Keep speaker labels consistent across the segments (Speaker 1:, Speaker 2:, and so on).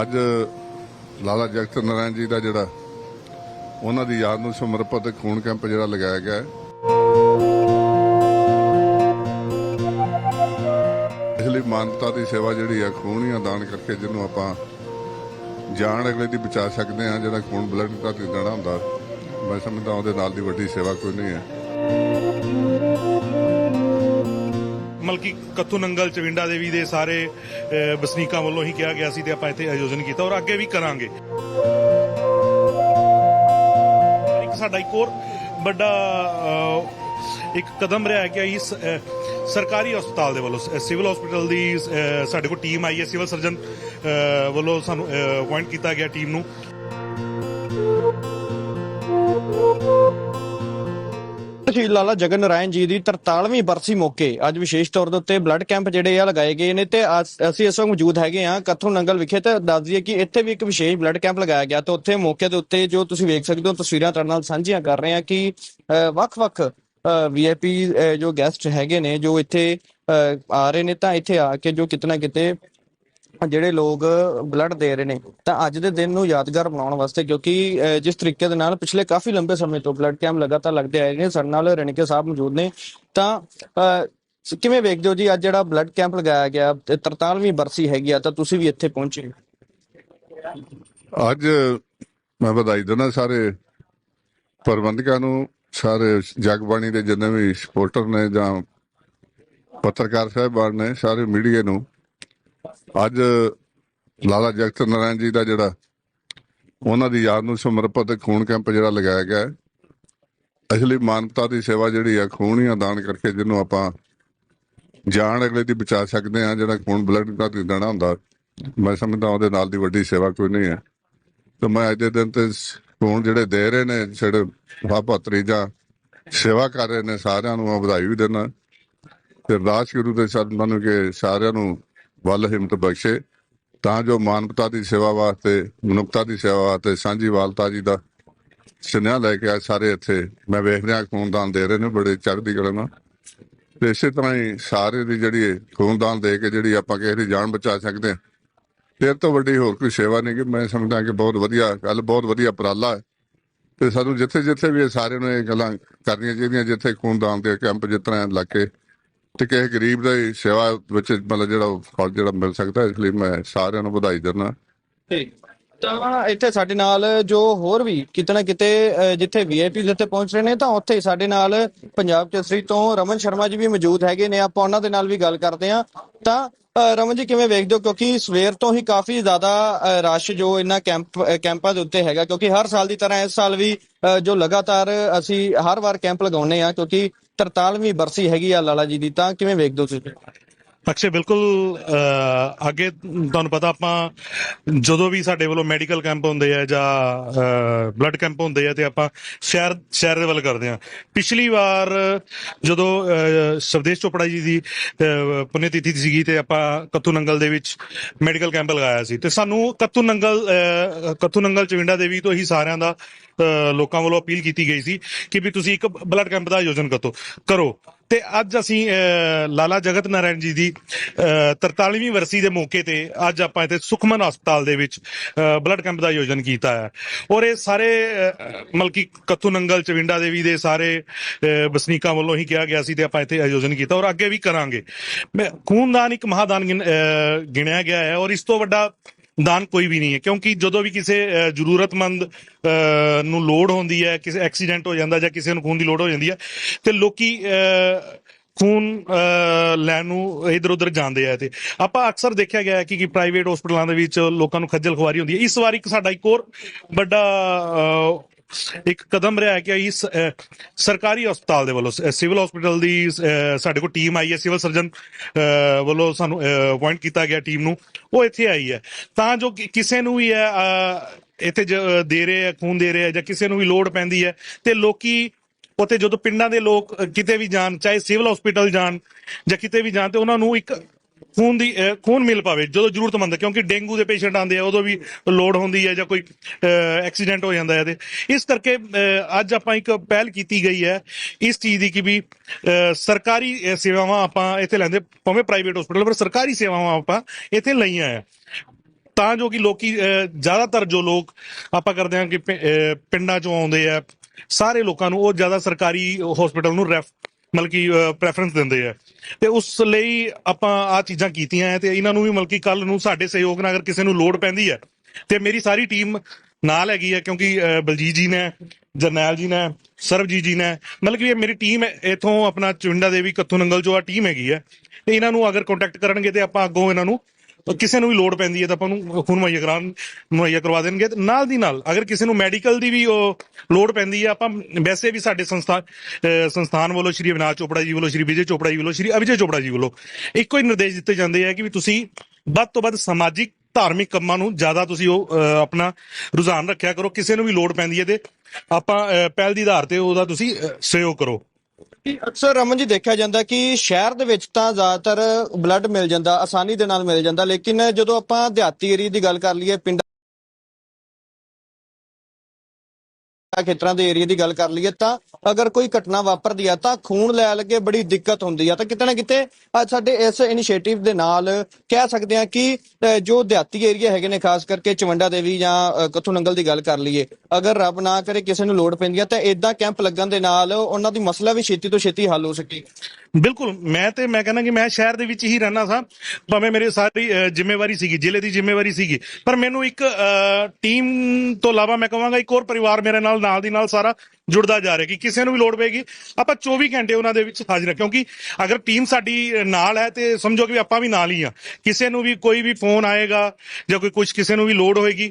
Speaker 1: ਅੱਜ ਲਾਲਾ ਜਗਤ ਨਾਰਾਇਣ ਜੀ ਦਾ ਜਿਹੜਾ ਉਹਨਾਂ ਦੀ ਯਾਦ ਨੂੰ ਸਮਰਪਿਤ ਖੂਨ ਕੈਂਪ ਜਿਹੜਾ ਲਗਾਇਆ ਗਿਆ ਹੈ। ਇਸ ਲਈ ਮਾਨਵਤਾ ਦੀ ਸੇਵਾ ਜਿਹੜੀ ਆ ਜਾਂ ਦਾਨ ਕਰਕੇ ਜਿਹਨੂੰ ਆਪਾਂ ਜਾਨ ਅਗਲੇ ਦੀ ਬਚਾ ਸਕਦੇ ਆ ਜਿਹੜਾ ਖੂਨ ਬਲੱਡ ਦਾ ਦੇਣਾ ਹੁੰਦਾ, ਮੈਂ ਸਮਝਦਾ ਉਹਦੇ ਨਾਲ ਦੀ ਵੱਡੀ ਸੇਵਾ ਕੋਈ ਨਹੀਂ ਹੈ।
Speaker 2: ਮਲਕੀ ਕੱਥੂ ਨੰਗਲ ਚਵਿੰਡਾ ਦੇਵੀ ਦੇ ਸਾਰੇ ਅਹ, ਵਸਨੀਕਾਂ ਵੱਲੋਂ ਹੀ ਕਿਹਾ ਗਿਆ ਸੀ ਤੇ ਆਪਾਂ ਇੱਥੇ ਆਯੋਜਨ ਕੀਤਾ ਔਰ ਅੱਗੇ ਵੀ ਕਰਾਂਗੇ। ਇੱਕ ਸਾਡਾ ਇੱਕ ਹੋਰ ਵੱਡਾ ਇੱਕ ਕਦਮ ਰਿਹਾ ਹੈ ਕਿ ਇਸ ਸਰਕਾਰੀ ਹਸਪਤਾਲ ਦੇ ਵੱਲੋਂ ਸ- ਸਿਵਲ ਹਸਪੀਟਲ ਦੀ ਸਾਡੇ ਕੋਲ ਟੀਮ ਆਈ ਹੈ ਸਿਵਲ ਸਰਜਨ ਵੱਲੋਂ ਸਾਨੂੰ ਅਪਾਇੰਟ ਕੀਤਾ ਗਿਆ ਟੀਮ ਨੂੰ।
Speaker 3: ਸ਼੍ਰੀ ਲਾਲਾ ਜਗਨ ਨਾਰਾਇਣ ਜੀ ਦੀ 43ਵੀਂ ਬਰਸੀ ਮੌਕੇ ਅੱਜ ਵਿਸ਼ੇਸ਼ ਤੌਰ ਦੇ ਉੱਤੇ ਬਲੱਡ ਕੈਂਪ ਜਿਹੜੇ ਆ ਲਗਾਏ ਗਏ ਨੇ ਤੇ ਅੱਜ ਅਸੀਂ ਇਸ ਵਕਤ ਮੌਜੂਦ ਹੈਗੇ ਆ ਕੱਥੂ ਨੰਗਲ ਵਿਖੇ ਤੇ ਦੱਸ ਦਈਏ ਕਿ ਇੱਥੇ ਵੀ ਇੱਕ ਵਿਸ਼ੇਸ਼ ਬਲੱਡ ਕੈਂਪ ਲਗਾਇਆ ਗਿਆ ਤੇ ਉੱਥੇ ਮੌਕੇ ਦੇ ਉੱਤੇ ਜੋ ਤੁਸੀਂ ਵੇਖ ਸਕਦੇ ਹੋ ਤਸਵੀਰਾਂ ਤੁਹਾਡੇ ਨਾਲ ਸਾਂਝੀਆਂ ਕਰ ਰਹੇ ਆ ਕਿ ਅ, ਵੱਖ-ਵੱਖ ਵੀਆਈਪੀ ਜੋ ਗੈਸਟ ਹੈਗੇ ਨੇ ਜੋ ਇੱਥੇ ਅ, ਆ ਰਹੇ ਨੇ ਤਾਂ ਇੱਥੇ ਆ ਕੇ ਜੋ ਕਿਤਨਾ ਕਿਤੇ ਜਿਹੜੇ ਲੋਕ ਬਲੱਡ ਦੇ ਰਹੇ ਨੇ, ਤਾਂ ਅੱਜ ਦੇ ਦਿਨ ਨੂੰ ਯਾਦਗਾਰ ਬਣਾਉਣ ਵਾਸਤੇ ਕਿਉਂਕਿ ਜਿਸ ਤਰੀਕੇ ਦੇ ਨਾਲ ਪਿਛਲੇ ਕਾਫੀ ਲੰਬੇ ਸਮੇਂ ਤੋਂ ਬਲੱਡ ਕੈਂਪ ਲਗਾਤਾਰ ਲੱਗਦੇ ਆਏ ਨੇ, ਸਾਡੇ ਨਾਲ ਰਣਕੇ ਸਾਹਿਬ ਮੌਜੂਦ ਨੇ, ਤਾਂ ਕਿਵੇਂ ਵੇਖਦੇ ਹੋ ਜੀ ਅੱਜ ਜਿਹੜਾ ਬਲੱਡ ਕੈਂਪ ਲਗਾਇਆ ਗਿਆ, ਤੇ 43ਵੀਂ ਬਰਸੀ ਹੈਗੀ ਆ, ਤਾਂ ਤੁਸੀਂ ਵੀ ਇੱਥੇ ਪਹੁੰਚੇ
Speaker 1: ਅੱਜ ਮੈਂ ਵਧਾਈ ਦਿੰਦਾ ਸਾਰੇ ਪ੍ਰਬੰਧਕਾਂ ਨੂੰ, ਸਾਰੇ ਜਗਬਾਣੀ ਦੇ ਜਿੰਨੇ ਵੀ ਸਪੋਰਟਰ ਨੇ ਜਾਂ ਪੱਤਰਕਾਰ ਸਾਹਿਬਾਨ ਨੇ, ਸਾਰੇ ਮੀਡੀਆ ਨੂੰ ਅੱਜ ਲਾਲਾ ਜਗਤ ਨਾਰਾਇਣ ਜੀ ਦਾ ਜਿਹੜਾ ਉਹਨਾਂ ਦੀ ਯਾਦ ਨੂੰ ਸਮਰਪਿਤ ਖੂਨ ਕੈਂਪ ਜਿਹੜਾ ਲਗਾਇਆ ਗਿਆ ਅਸਲੀ ਮਾਨਵਤਾ ਦੀ ਸੇਵਾ ਜਿਹੜੀ ਆ ਖੂਨ ਜਾਂ ਦਾਨ ਕਰਕੇ ਜਿਹਨੂੰ ਆਪਾਂ ਜਾਨ ਅਗਲੇ ਦੀ ਬਚਾ ਸਕਦੇ ਆ ਜਿਹੜਾ ਖੂਨ ਬਲੱਡ ਦਾ ਦੇਣਾ ਹੁੰਦਾ। ਮੈਂ ਸਮਝਦਾ ਉਹਦੇ ਨਾਲ ਦੀ ਵੱਡੀ ਸੇਵਾ ਕੋਈ ਨਹੀਂ ਹੈ। ਤੇ ਮੈਂ ਅੱਜ ਦੇ ਦਿਨ ਤੇ ਖੂਨ ਜਿਹੜੇ ਦੇ ਰਹੇ ਨੇ, ਜਿਹੜੇ ਭਾਪਤਰੀ ਜਾਂ ਸੇਵਾ ਕਰ ਰਹੇ ਨੇ, ਸਾਰਿਆਂ ਨੂੰ ਮੈਂ ਵਧਾਈ ਵੀ ਦਿੰਦਾ। ਤੇ ਅਰਦਾਸ ਗੁਰੂ ਦੇ ਸਤਿ ਨੂੰ ਕਿ ਸਾਰਿਆਂ ਨੂੰ ਵੱਲ ਹਿੰਮਤ ਬਖਸ਼ੇ, ਤਾਂ ਜੋ ਮਾਨਵਤਾ ਦੀ ਸੇਵਾ ਵਾਸਤੇ, ਮਨੁੱਖਤਾ ਦੀ ਸੇਵਾ ਵਾਸਤੇ, ਸਾਂਝੀ ਵਾਲਤਾ ਜੀ ਦਾ ਸੁਨੇਹਾ ਲੈ ਕੇ ਅੱਜ ਸਾਰੇ ਇੱਥੇ। ਮੈਂ ਵੇਖ ਰਿਹਾ ਖੂਨਦਾਨ ਦੇ ਰਹੇ ਨੇ ਬੜੇ ਚੜ੍ਹਦੀ ਕਲਾ ਨਾਲ। ਤੇ ਇਸੇ ਤਰ੍ਹਾਂ ਹੀ ਸਾਰੇ ਦੀ ਜਿਹੜੀ ਖੂਨਦਾਨ ਦੇ ਕੇ ਜਿਹੜੀ ਆਪਾਂ ਕਿਸੇ ਦੀ ਜਾਨ ਬਚਾ ਸਕਦੇ ਹਾਂ, ਫਿਰ ਤੋਂ ਵੱਡੀ ਹੋਰ ਕੋਈ ਸੇਵਾ ਨਹੀਂ ਕਿ ਮੈਂ ਸਮਝਦਾ ਕਿ ਬਹੁਤ ਵਧੀਆ ਗੱਲ, ਬਹੁਤ ਵਧੀਆ ਉਪਰਾਲਾ ਹੈ। ਤੇ ਸਾਨੂੰ ਜਿੱਥੇ ਜਿੱਥੇ ਵੀ ਇਹ ਸਾਰਿਆਂ ਨੂੰ ਇਹ ਗੱਲਾਂ ਕਰਨੀਆਂ ਚਾਹੀਦੀਆਂ, ਜਿੱਥੇ ਖੂਨਦਾਨ ਦੇ ਕੈਂਪ ਜਿਸ ਤਰ੍ਹਾਂ ਲੱਗ ਕੇ ਤੇ ਕਿਸੇ ਗਰੀਬ ਦੀ ਸੇਵਾ ਵਿੱਚ ਮਤਲਬ ਜਿਹੜਾ ਫਲ ਜਿਹੜਾ ਮਿਲ ਸਕਦਾ ਇਸ ਲਈ ਮੈਂ ਸਾਰਿਆਂ ਨੂੰ ਵਧਾਈ ਦਿੰਦਾ।
Speaker 3: ਤਾਂ ਇੱਥੇ ਸਾਡੇ ਨਾਲ ਜੋ ਹੋਰ ਵੀ ਕਿਤੇ ਨਾ ਕਿਤੇ ਅਹ, ਜਿੱਥੇ ਵੀਆਈਪੀ ਜਿੱਥੇ ਪਹੁੰਚ ਰਹੇ ਨੇ ਤਾਂ ਉੱਥੇ ਸਾਡੇ ਨਾਲ ਪੰਜਾਬ ਕੇਸਰੀ ਤੋਂ ਰਮਨ ਸ਼ਰਮਾ ਜੀ ਵੀ ਮੌਜੂਦ ਹੈਗੇ ਨੇ। ਆਪਾਂ ਉਹਨਾਂ ਦੇ ਨਾਲ ਵੀ ਗੱਲ ਕਰਦੇ ਹਾਂ। ਤਾਂ ਅਹ, ਰਮਨ ਜੀ ਕਿਵੇਂ ਵੇਖਦੇ ਹੋ? ਕਿਉਂਕਿ ਸਵੇਰ ਤੋਂ ਹੀ ਕਾਫੀ ਜ਼ਿਆਦਾ ਅਹ, ਰਸ਼ ਜੋ ਇਹਨਾਂ ਕੈਂਪ ਅਹ, ਕੈਂਪਾਂ ਦੇ ਉੱਤੇ ਹੈਗਾ। ਕਿਉਂਕਿ ਹਰ ਸਾਲ ਦੀ ਤਰ੍ਹਾਂ ਇਸ ਸਾਲ ਵੀ ਅਹ, ਜੋ ਲਗਾਤਾਰ ਅਸੀਂ ਹਰ ਵਾਰ ਕੈਂਪ ਲਗਾਉਨੇ ਆ ਕਿਉਂਕਿ 43ਵੀਂ ਬਰਸੀ ਹੈਗੀ ਆ ਲਾਲਾ ਜੀ ਦੀ ਤਾਂ ਕਿਵੇਂ ਵੇਖਦੇ ਹੋ ਤੁਸੀਂ?
Speaker 2: ਅਕਸ਼ੇ ਬਿਲਕੁਲ ਅੱਗੇ ਤੁਹਾਨੂੰ ਪਤਾ ਆਪਾਂ ਜਦੋਂ ਵੀ ਸਾਡੇ ਵੱਲੋਂ ਮੈਡੀਕਲ ਕੈਂਪ ਹੁੰਦੇ ਆ ਜਾਂ ਬਲੱਡ ਕੈਂਪ ਹੁੰਦੇ ਆ ਤੇ ਆਪਾਂ ਸ਼ਹਿਰ ਸ਼ਹਿਰ ਦੇ ਵੱਲ ਕਰਦੇ ਆ ਪਿਛਲੀ ਵਾਰ ਜਦੋਂ ਸ਼ਵਦੇਸ਼ ਚੋਪੜਾ ਜੀ ਦੀ ਅਹ, ਸੀਗੀ ਤੇ ਆਪਾਂ ਕੱਤੂ ਨੰਗਲ ਦੇ ਵਿੱਚ ਮੈਡੀਕਲ ਕੈਂਪ ਲਗਾਇਆ ਸੀ। ਤੇ ਸਾਨੂੰ ਕੱਤੂ ਨੰਗਲ ਅਹ, ਕੱਤੂ ਨੰਗਲ ਚਵਿੰਡਾ ਦੇਵੀ ਤੋਂ ਹੀ ਸਾਰਿਆਂ ਦਾ ਲੋਕਾਂ ਵੱਲੋਂ ਅਪੀਲ ਕੀਤੀ ਗਈ ਸੀ ਕਿ ਵੀ ਤੁਸੀਂ ਇੱਕ ਬਲੱਡ ਕੈਂਪ ਦਾ ਆਯੋਜਨ ਕਰੋ ਕਰੋ। ਤੇ ਅੱਜ ਅਸੀਂ ਲਾਲਾ ਜਗਤ ਨਾਰਾਇਣ ਜੀ ਦੀ ਅਹ, 43ਵੀਂ ਵਰਸੀ ਦੇ ਮੌਕੇ ਤੇ ਅੱਜ ਆਪਾਂ ਇੱਥੇ ਸੁਖਮਨ ਹਸਪਤਾਲ ਦੇ ਵਿੱਚ ਬਲੱਡ ਕੈਂਪ ਦਾ ਆਯੋਜਨ ਕੀਤਾ ਹੈ। ਔਰ ਇਹ ਸਾਰੇ ਅਹ, ਮਲਕੀ ਕੱਥੂ ਨੰਗਲ ਚਵਿੰਡਾ ਦੇਵੀ ਦੇ ਸਾਰੇ ਅਹ, ਵਸਨੀਕਾਂ ਵੱਲੋਂ ਹੀ ਕਿਹਾ ਗਿਆ ਸੀ ਤੇ ਆਪਾਂ ਇੱਥੇ ਆਯੋਜਨ ਕੀਤਾ ਔਰ ਅੱਗੇ ਵੀ ਕਰਾਂਗੇ। ਖੂਨਦਾਨ ਇੱਕ ਮਹਾਦਾਨ ਗਿਣ- ਗਿਣਿਆ ਗਿਆ ਹੈ ਔਰ ਇਸ ਤੋਂ ਵੱਡਾ ਦਾਨ ਕੋਈ ਵੀ ਨਹੀਂ ਹੈ, ਕਿਉਂਕਿ ਜਦੋਂ ਵੀ ਕਿਸੇ ਜ਼ਰੂਰਤਮੰਦ ਨੂੰ ਲੋੜ ਹੁੰਦੀ ਹੈ, ਕਿਸੇ ਐਕਸੀਡੈਂਟ ਹੋ ਜਾਂਦਾ ਜਾਂ ਕਿਸੇ ਨੂੰ ਖੂਨ ਦੀ ਲੋੜ ਹੋ ਜਾਂਦੀ ਹੈ, ਤੇ ਲੋਕੀ ਖੂਨ ਲੈਣ ਨੂੰ ਇਧਰ ਉਧਰ ਜਾਂਦੇ ਆ ਤੇ। ਆਪਾਂ ਅਕਸਰ ਦੇਖਿਆ ਗਿਆ ਹੈ ਕਿ ਕਿ ਪ੍ਰਾਈਵੇਟ ਹਸਪਤਾਲਾਂ ਦੇ ਵਿੱਚ ਲੋਕਾਂ ਨੂੰ ਖੱਜਲ ਖੁਆਰੀ ਹੁੰਦੀ ਹੈ। ਇਸ ਵਾਰ ਇੱਕ ਸਾਡਾ ਇੱਕ ਹੋਰ ਵੱਡਾ ਇੱਕ ਕਦਮ ਰਿਹਾ ਕਿ ਇਸ ਸਰਕਾਰੀ ਹਸਪਤਾਲ ਦੇ ਵੱਲੋਂ ਸਿਵਲ ਹਸਪੀਟਲ ਦੀ ਸਾਡੇ ਕੋਲ ਟੀਮ ਆਈ ਹੈ, ਸਿਵਲ ਸਰਜਨ ਵੱਲੋਂ ਸਾਨੂੰ ਅਪਾਇੰਟ ਕੀਤਾ ਗਿਆ ਟੀਮ ਨੂੰ, ਉਹ ਇੱਥੇ ਆਈ ਹੈ। ਤਾਂ ਜੋ ਕਿਸੇ ਨੂੰ ਵੀ ਹੈ ਇੱਥੇ ਦੇ ਰਹੇ ਆ ਖੂਨ ਦੇ ਰਹੇ ਆ ਜਾਂ ਕਿਸੇ ਨੂੰ ਵੀ ਲੋੜ ਪੈਂਦੀ ਹੈ, ਤੇ ਲੋਕੀ ਉੱਥੇ ਜਦੋਂ ਪਿੰਡਾਂ ਦੇ ਲੋਕ ਕਿਤੇ ਵੀ ਜਾਣ, ਚਾਹੇ ਸਿਵਲ ਹਸਪੀਟਲ ਜਾਣ ਜਾਂ ਕਿਤੇ ਵੀ ਜਾਣ, ਤੇ ਉਹਨਾਂ ਨੂੰ ਇੱਕ ਖੂਨ ਦੀ ਅਹ, ਖੂਨ ਮਿਲ ਪਾਵੇ ਜਦੋਂ ਜ਼ਰੂਰਤਮੰਦ ਹੈ ਕਿਉਂਕਿ ਡੇਂਗੂ ਦੇ ਪੇਸ਼ੈਂਟ ਆਉਂਦੇ ਆ ਉਦੋਂ ਵੀ ਲੋੜ ਹੁੰਦੀ ਹੈ ਜਾਂ ਕੋਈ ਐਕਸੀਡੈਂਟ ਹੋ ਜਾਂਦਾ ਹੈ ਤੇ ਇਸ ਕਰਕੇ ਅਹ, ਅੱਜ ਆਪਾਂ ਇੱਕ ਪਹਿਲ ਕੀਤੀ ਗਈ ਹੈ ਇਸ ਚੀਜ਼ ਦੀ ਕਿ ਵੀ ਅਹ, ਸਰਕਾਰੀ ਅਹ, ਸੇਵਾਵਾਂ ਆਪਾਂ ਇੱਥੇ ਲੈਂਦੇ ਭਾਵੇਂ ਪ੍ਰਾਈਵੇਟ ਹਸਪੀਟਲ ਪਰ ਸਰਕਾਰੀ ਸੇਵਾਵਾਂ ਆਪਾਂ ਇੱਥੇ ਲਈਆਂ ਹੈ। ਤਾਂ ਜੋ ਕਿ ਲੋਕੀ ਅਹ, ਜ਼ਿਆਦਾਤਰ ਜੋ ਲੋਕ ਆਪਾਂ ਕਰਦੇ ਹਾਂ ਕਿ ਪਿ- ਅਹ, ਪਿੰਡਾਂ ਚੋਂ ਆਉਂਦੇ ਆ ਸਾਰੇ ਲੋਕਾਂ ਨੂੰ ਉਹ ਜ਼ਿਆਦਾ ਸਰਕਾਰੀ ਹਸਪੀਟਲ ਨੂੰ ਰੈਫ ਮਤਲਬ ਕਿ ਪ੍ਰੈਫਰੈਂਸ ਦਿੰਦੇ ਆ। ਤੇ ਉਸ ਲਈ ਆਪਾਂ ਆ ਚੀਜ਼ਾਂ ਕੀਤੀਆਂ ਹੈ ਤੇ ਇਹਨਾਂ ਨੂੰ ਵੀ ਮਤਲਬ ਕਿ ਕੱਲ ਨੂੰ ਸਾਡੇ ਸਹਿਯੋਗ ਨਾਲ ਅਗਰ ਕਿਸੇ ਨੂੰ ਲੋੜ ਪੈਂਦੀ ਹੈ ਤੇ ਮੇਰੀ ਸਾਰੀ ਟੀਮ ਨਾਲ ਹੈਗੀ ਹੈ ਕਿਉਂਕਿ ਬਲਜੀਤ ਜੀ ਨੇ, ਜਰਨੈਲ ਜੀ ਨੇ, ਸਰਬਜੀਤ ਜੀ ਨੇ, ਮਤਲਬ ਕਿ ਇਹ ਮੇਰੀ ਟੀਮ ਇਥੋਂ ਆਪਣਾ ਚੁੰਡਾ ਦੇਵੀ, ਕੱਥੂ ਨੰਗਲ ਜੋ ਆ ਟੀਮ ਹੈਗੀ ਹੈ ਤੇ ਇਹਨਾਂ ਨੂੰ ਅਗਰ ਕੰਟੈਕਟ ਕਰਨਗੇ ਤੇ ਆਪਾਂ ਅੱਗੋਂ ਇਹਨਾਂ ਨੂੰ ਕਿਸੇ ਨੂੰ ਵੀ ਲੋੜ ਪੈਂਦੀ ਹੈ ਤਾਂ ਆਪਾਂ ਨੂੰ ਖੂਨ ਮੁਹੱਈਆ ਕਰਾਉਣ, ਮੁਹੱਈਆ ਕਰਵਾ ਦੇਣਗੇ ਤੇ ਨਾਲ ਦੀ ਨਾਲ ਅਗਰ ਕਿਸੇ ਨੂੰ ਮੈਡੀਕਲ ਦੀ ਵੀ ਉਹ ਲੋੜ ਪੈਂਦੀ ਹੈ, ਆਪਾਂ ਵੈਸੇ ਵੀ ਸਾਡੇ ਸੰਸਥਾ ਸੰਸਥਾਨ ਵੱਲੋਂ ਸ਼੍ਰੀ ਅਵਿਨਾਸ਼ ਚੋਪੜਾ ਜੀ ਵੱਲੋਂ, ਸ਼੍ਰੀ ਵਿਜੇ ਚੋਪੜਾ ਜੀ ਵੱਲੋਂ, ਸ਼੍ਰੀ ਅਵਿਜੇ ਚੋਪੜਾ ਜੀ ਵੱਲੋਂ ਇੱਕੋ ਹੀ ਨਿਰਦੇਸ਼ ਦਿੱਤੇ ਜਾਂਦੇ ਆ ਕਿ ਵੀ ਤੁਸੀਂ ਵੱਧ ਤੋਂ ਵੱਧ ਸਮਾਜਿਕ, ਧਾਰਮਿਕ ਕੰਮਾਂ ਨੂੰ ਜ਼ਿਆਦਾ ਤੁਸੀਂ ਉਹ ਆਪਣਾ ਰੁਝਾਨ ਰੱਖਿਆ ਕਰੋ, ਕਿਸੇ ਨੂੰ ਵੀ ਲੋੜ ਪੈਂਦੀ ਹੈ ਤੇ ਆਪਾਂ ਪਹਿਲ ਦੀ ਆਧਾਰ ਤੇ ਉਹਦਾ ਤੁਸੀਂ ਸਹਿਯੋਗ ਕਰੋ।
Speaker 3: ਕਿ ਅਕਸਰ ਰਮਨ ਜੀ ਦੇਖਿਆ ਜਾਂਦਾ ਕਿ ਸ਼ਹਿਰ ਦੇ ਵਿੱਚ ਤਾਂ ਜ਼ਿਆਦਾਤਰ ਬਲੱਡ ਮਿਲ ਜਾਂਦਾ, ਆਸਾਨੀ ਦੇ ਨਾਲ ਮਿਲ ਜਾਂਦਾ, ਲੇਕਿਨ ਜਦੋਂ ਆਪਾਂ ਦਿਹਾਤੀ ਏਰੀਆ ਦੀ ਗੱਲ ਕਰ ਲਈਏ, ਪਿੰਡਾਂ ਖੇਤਰਾਂ ਦੇ ਏਰੀਆ ਦੀ ਗੱਲ ਕਰ ਲਈਏ ਤਾਂ ਅਗਰ ਕੋਈ ਘਟਨਾ ਵਾਪਰਦੀ ਆ ਤਾਂ ਖੂਨ ਲੈ ਲੱਗੇ ਬੜੀ ਦਿੱਕਤ ਹੁੰਦੀ ਆ। ਤਾਂ ਕਿਤੇ ਨਾ ਕਿਤੇ ਅੱਜ ਸਾਡੇ ਇਸ ਇਨੀਸ਼ੀਏਟਿਵ ਦੇ ਨਾਲ ਕਹਿ ਸਕਦੇ ਆ ਕਿ ਜੋ ਦਿਹਾਤੀ ਏਰੀਆ ਹੈਗੇ ਨੇ ਖਾਸ ਕਰਕੇ ਚਵੰਡਾ ਦੇਵੀ ਜਾਂ ਅ, ਨੰਗਲ ਦੀ ਗੱਲ ਕਰ ਲਈਏ ਅਗਰ ਰੱਬ ਨਾ ਕਰੇ ਕਿਸੇ ਨੂੰ ਲੋੜ ਪੈਂਦੀ ਆ ਤਾਂ ਇਦਾਂ ਕੈਂਪ ਲੱਗਣ ਦੇ ਨਾਲ ਉਹਨਾਂ ਦੀ ਮਸਲਾ ਵੀ ਛੇਤੀ ਤੋਂ ਛੇਤੀ ਹੱਲ ਹੋ ਸਕੇ।
Speaker 2: ਬਿਲਕੁਲ ਮੈਂ ਤੇ ਮੈਂ ਕਹਿੰਦਾ ਕਿ ਮੈਂ ਸ਼ਹਿਰ ਦੇ ਵਿੱਚ ਹੀ ਰਹਿਣਾ ਸਾਂ। ਭਾਵੇਂ ਮੇਰੀ ਸਾਰੀ ਜ਼ਿੰਮੇਵਾਰੀ ਸੀਗੀ ਜ਼ਿਲ੍ਹੇ ਦੀ ਜ਼ਿੰਮੇਵਾਰੀ ਸੀਗੀ ਪਰ ਮੈਨੂੰ ਇੱਕ ਟੀਮ ਤੋਂ ਇਲਾਵਾ ਮੈਂ ਕਹਾਂਗਾ ਇੱਕ ਹੋਰ ਪਰਿਵਾਰ ਮੇਰੇ ਨਾਲ ਨਾਲ ਦੀ ਨਾਲ ਸਾਰਾ ਜੁੜਦਾ ਜਾ ਰਿਹਾ ਕਿ ਕਿਸੇ ਨੂੰ ਵੀ ਲੋੜ ਪਏਗੀ, ਆਪਾਂ 24 ਘੰਟੇ ਉਹਨਾਂ ਦੇ ਵਿੱਚ ਹਾਜ਼ਰ ਹਾਂ, ਕਿਉਂਕਿ ਅਗਰ ਟੀਮ ਸਾਡੀ ਨਾਲ ਹੈ ਤੇ ਸਮਝੋ ਕਿ ਆਪਾਂ ਵੀ ਨਾਲ ਹੀ ਆ ਕਿਸੇ ਨੂੰ ਵੀ ਕੋਈ ਵੀ ਫੋਨ ਆਏਗਾ ਜਾਂ ਕੋਈ ਕੁਝ ਕਿਸੇ ਨੂੰ ਵੀ ਲੋੜ ਹੋਏਗੀ,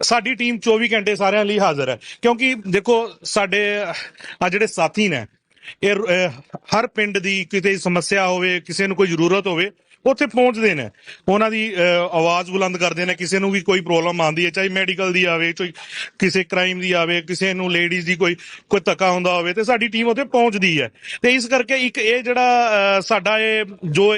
Speaker 2: ਸਾਡੀ ਟੀਮ 24 ਘੰਟੇ ਸਾਰਿਆਂ ਲਈ ਹਾਜ਼ਰ ਹੈ। ਕਿਉਂਕਿ ਦੇਖੋ ਸਾਡੇ ਆ ਜਿਹੜੇ ਸਾਥੀ ਨੇ, ਇਹ ਹਰ ਪਿੰਡ ਦੀ ਕਿਤੇ ਸਮੱਸਿਆ ਹੋਵੇ, ਕਿਸੇ ਨੂੰ ਕੋਈ ਜ਼ਰੂਰਤ ਹੋਵੇ ਉੱਥੇ ਪਹੁੰਚਦੇ ਨੇ। ਉਹਨਾਂ ਦੀ ਆਵਾਜ਼ ਬੁਲੰਦ ਕਰਦੇ ਨੇ। ਕਿਸੇ ਨੂੰ ਵੀ ਕੋਈ ਪ੍ਰੋਬਲਮ ਆਉਂਦੀ ਹੈ, ਚਾਹੇ ਮੈਡੀਕਲ ਦੀ ਆਵੇ ਕੋਈ ਕਿਸੇ ਕ੍ਰਾਈਮ ਦੀ ਆਵੇ, ਕਿਸੇ ਨੂੰ ਲੇਡੀਜ਼ ਦੀ ਕੋਈ ਕੋਈ ਧੱਕਾ ਹੁੰਦਾ ਹੋਵੇ, ਤੇ ਸਾਡੀ ਟੀਮ ਉੱਥੇ ਪਹੁੰਚਦੀ ਹੈ। ਤੇ ਇਸ ਕਰਕੇ ਇੱਕ ਇਹ ਜਿਹੜਾ ਸਾਡਾ ਇਹ ਜੋ